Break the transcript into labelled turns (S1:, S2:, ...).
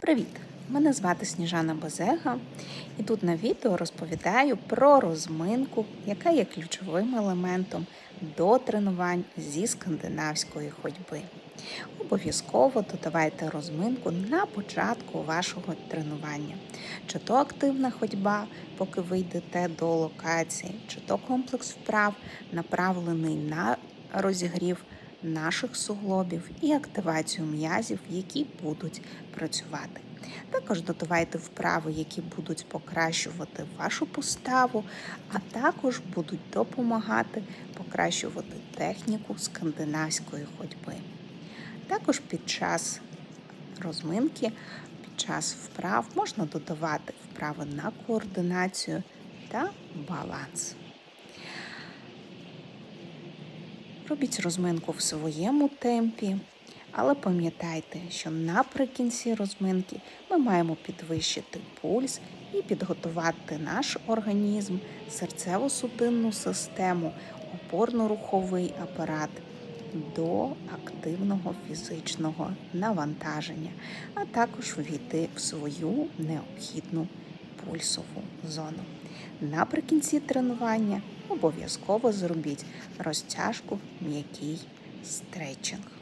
S1: Привіт! Мене звати Сніжана Базега, і тут на відео розповідаю про розминку, яка є ключовим елементом до тренувань зі скандинавської ходьби. Обов'язково додавайте розминку на початку вашого тренування. Чи то активна ходьба, поки ви йдете до локації, чи то комплекс вправ, направлений на розігрів наших суглобів і активацію м'язів, які будуть працювати. Також додавайте вправи, які будуть покращувати вашу поставу, а також будуть допомагати покращувати техніку скандинавської ходьби. Також під час розминки, під час вправ можна додавати вправи на координацію та баланс. Робіть розминку в своєму темпі, але пам'ятайте, що наприкінці розминки ми маємо підвищити пульс і підготувати наш організм, серцево-судинну систему, опорно-руховий апарат до активного фізичного навантаження, а також війти в свою необхідну пульсову зону. Наприкінці тренування обов'язково зробіть розтяжку, м'який стретчинг.